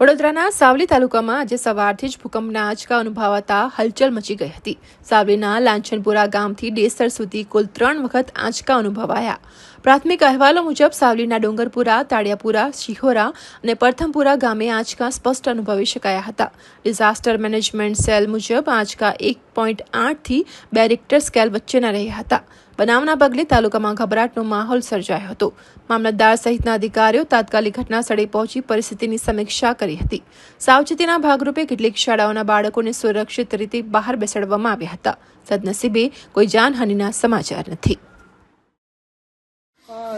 વડોદરાના સાવલી તાલુકામાં આજે સવારથી જ ભૂકંપના આંચકા અનુભવાતા હલચલ મચી ગઈ હતી. સાવલીના લાંછનપુરા ગામથી ડેસર સુધી કુલ ત્રણ વખત આંચકા અનુભવાયા. પ્રાથમિક અહેવાલો મુજબ સાવલીના ડુંગરપુરા તાળિયાપુરા શિહોરા અને પ્રથમપુરા ગામે આંચકા સ્પષ્ટ અનુભવી શકાયા હતા. ડિઝાસ્ટર મેનેજમેન્ટ સેલ મુજબ આંચકા એક પોઈન્ટ આઠથી બે રિક્ટર સ્કેલ વચ્ચેના રહ્યા હતા. બનાવના પગલે તાલુકામાં ગભરાટનો માહોલ સર્જાયો હતો. મામલતદાર સહિતના અધિકારીઓ તાત્કાલિક ઘટના સ્થળે પહોંચી પરિસ્થિતિની સમીક્ષા કરી હતી. સાવચેતીના ભાગરૂપે કેટલીક શાળાઓના બાળકોને સુરક્ષિત રીતે બહાર બેસાડવામાં આવ્યા હતા. સદનસીબે કોઈ જાનહાનિના સમાચાર નથી.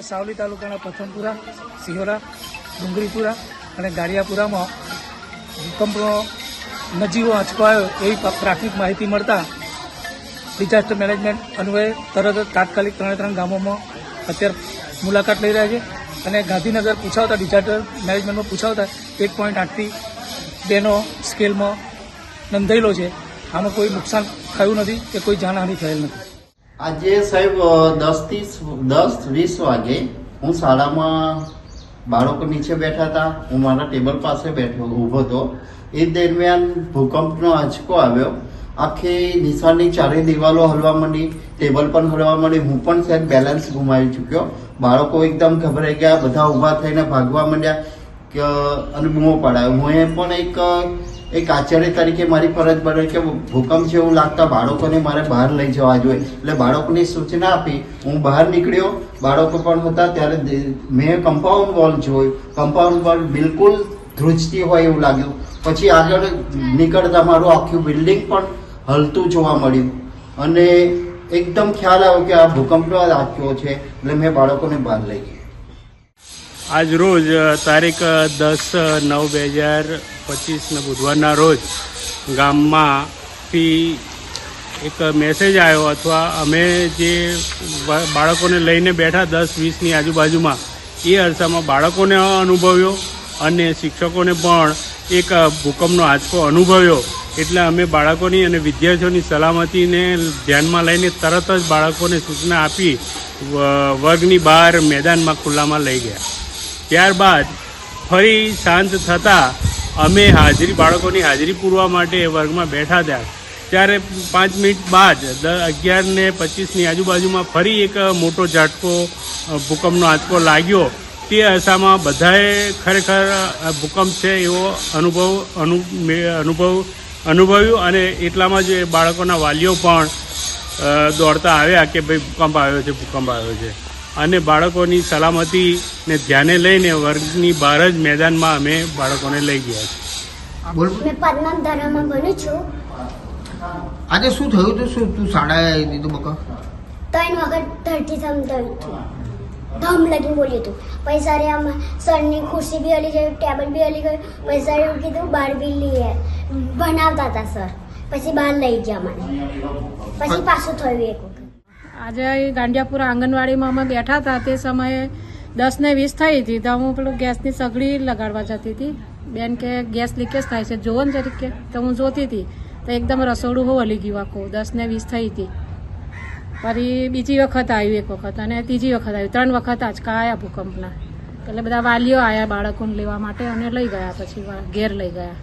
સાવલી તાલુકાના પ્રથમપુરા સિહોરા, ડુંગરીપુરા અને ગારિયાપુરામાં ભૂકંપનો નજીવો આંચકો એવી પ્રા- પ્રાથમિક માહિતી મળતા ડિઝાસ્ટર મેનેજમેન્ટ અન્વયે તરત જ તાત્કાલિક ત્રણે ત્રણ ગામોમાં અત્યારે મુલાકાત લઈ રહ્યા છે અને ગાંધીનગર પૂછાવતા ડિઝાસ્ટર મેનેજમેન્ટમાં પૂછાવતા એક પોઈન્ટ આઠથી બેનો સ્કેલમાં નોંધાયેલો છે. આમાં કોઈ નુકસાન થયું નથી કે કોઈ જાનહાનિ થયેલ નથી. આજે સાહેબ દસથી દસ વીસ વાગે હું શાળામાં બાળકો નીચે બેઠા હતા. હું મારા ટેબલ પાસે બેઠો, ઊભો હતો. એ દરમિયાન ભૂકંપનો આંચકો આવ્યો. આખી નિશાળની ચારે દિવાલો હલવા માંડી, ટેબલ પણ હલવા માંડી. હું પણ સાહેબ બેલેન્સ ગુમાવી ચૂક્યો. બાળકો એકદમ ગભરાઈ ગયા, બધા ઊભા થઈને ભાગવા માંડ્યા કે, અને બૂમો પડાયો. હું એ પણ એક એક આચાર્ય તરીકે મારી ફરજ બને કે ભૂકંપ જેવું લાગતા બાળકોને મારે બહાર લઈ જવા જોઈએ. એટલે બાળકોની સૂચના આપી, હું બહાર નીકળ્યો. બાળકો પણ હતા ત્યારે મેં કમ્પાઉન્ડ વોલ જોયું. કમ્પાઉન્ડ વોલ બિલકુલ ધ્રુજતી હોય એવું લાગ્યું. પછી આગળ નીકળતા મારું આખું બિલ્ડિંગ પણ હલતું જોવા મળ્યું. અને એકદમ ખ્યાલ આવ્યો કે આ ભૂકંપનો આંચકો છે, એટલે મેં બાળકોને બહાર લઈ ગયા. આજ રોજ તારીખ દસ નવ બે હજાર પચીસના બુધવારના રોજ ગામમાંથી એક મેસેજ આવ્યો અથવા અમે જે બાળકોને લઈને બેઠા દસ, વીસની આજુબાજુમાં, એ અરસામાં બાળકોને અનુભવ્યો અને શિક્ષકોને પણ એક ભૂકંપનો આંચકો અનુભવ્યો. એટલે અમે બાળકોની અને વિદ્યાર્થીઓની સલામતીને ધ્યાનમાં લઈને તરત જ બાળકોને સૂચના આપી વર્ગની બહાર મેદાનમાં ખુલ્લામાં લઈ ગયા. ત્યારબાદ ફરી શાંત થતાં અમે હાજરી, બાળકોની હાજરી પૂરવા માટે વર્ગમાં બેઠા હતા ત્યારે પાંચ મિનિટ બાદ અગિયાર ને પચીસની આજુબાજુમાં ફરી એક મોટો ઝાટકો ભૂકંપનો આંચકો લાગ્યો. તે અરસામાં બધાએ ખરેખર ભૂકંપ છે એવો અનુભવ અનુભવ અનુભવ્યું અને એટલામાં જ એ બાળકોના વાલીઓ પણ દોડતા આવ્યા કે ભાઈ ભૂકંપ આવ્યો છે ભૂકંપ આવ્યો છે. અને બાળકોની સલામતીને ધ્યાને લઈને વર્ગની બહાર જ મેદાનમાં અમે બાળકોને લઈ ગયા છીએ. મેં પદ્મમ ધરામાં ભણું છું. આજે શું થયું હતું શું તું શાળાએ દીધું બકા? ત્રણ વખત ધરતી સમજાવ્યું હતું. ધમ લગીને બોલ્યું હતું પછી સરે આમ સરની ખુરશી બી હલી ગઈ, ટેબલ બી હલી ગયું પછી સરે એવું કીધું બહાર બી લઈએ ભણાવતા હતા સર. પછી બહાર લઈ ગયા મને. પછી પાછું થયું એક વખત. આજે ગાંડિયાપુરા આંગણવાડીમાં અમે બેઠા હતા. તે સમયે દસ ને વીસ થઈ હતી. તો હું પેલું ગેસની સગડી લગાડવા જતી હતી. બેન કે, ગેસ લીકેજ થાય છે. જોવો ને જરીક તો હું જોતી હતી. તો એકદમ રસોડું હો હલી ગયું આખું. દસ ને વીસ થઈ હતી. ફરી બીજી વખત આવ્યું એક વખત અને ત્રીજી વખત આવ્યું. ત્રણ વખત આંચકા આવ્યા ભૂકંપના. એટલે બધા વાલીઓ આવ્યા બાળકોને લેવા માટે અને લઈ ગયા પછી ઘેર લઈ ગયા.